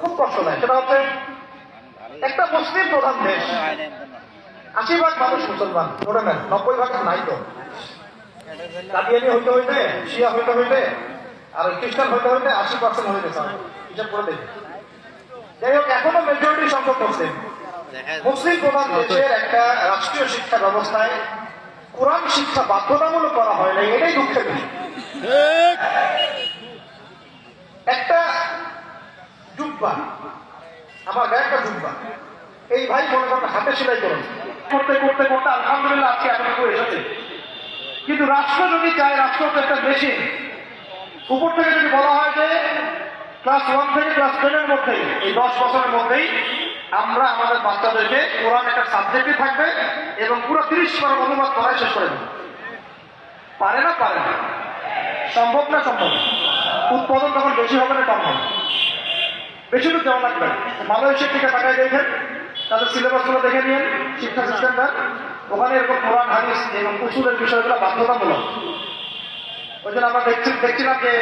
খুব কষ্ট দেয় সেটা হচ্ছে একটা মুসলিম প্রধান দেশ। আশি ভাগ মানুষ মুসলমান, ধরে নেন, নব্বই ভাগ নাই তো। কাদিয়ানি হইতে হইতে, শিয়া হইতে হইতে, আর খ্রিস্টান হইতে হইতে আশি পার্সেন্ট হয়ে গেছে। হিসাব করে দেখি যাই হোক, এখনও মেজরিটি সংখ্যক মুসলিম। মুসলিম প্রধান দেশের একটা রাষ্ট্রীয় শিক্ষা ব্যবস্থায় কোরআন শিক্ষা বাধ্যতামূলক করা হয় নাই, এটাই দুঃখের বিষয় একটা জুব্বা। আমার গায়ে একটা এই ভাই মনে করেন হাতে সেলাই করেন। করতে করতে করতে আলহামদুলিল্লাহ আজকে এতটুকু এসেছে। কিন্তু রাষ্ট্র যদি চায় রাষ্ট্র তো একটা মেশিন উপর থেকে যদি বলা হয় যে ক্লাস ওয়ান থেকে ক্লাস টেনের মধ্যেই, এই দশ বছরের মধ্যেই আমরা আমাদের বাচ্চাদেরকে কোরআন একটা সাবজেক্টে থাকবে এবং পুরো তিরিশ বার অনুবাদ করাই শেষ করে পারে না পারে না। সম্ভব না, সম্ভব উৎপাদন তখন বেশি হবে না, কম হবে। বেশি দূর যাওয়া লাগবে। মালয়েশিয়ার থেকে টাকায় দেখেন তাদের সিলেবাসগুলো দেখে নিন শিক্ষা সিস্টেমটা। ওখানে এরকম কোরআন, হাদিস এবং উসুলের বিষয়গুলো বাধ্যতামূলক। ওই জন্য আমরা দেখছি দেখছিলাম যে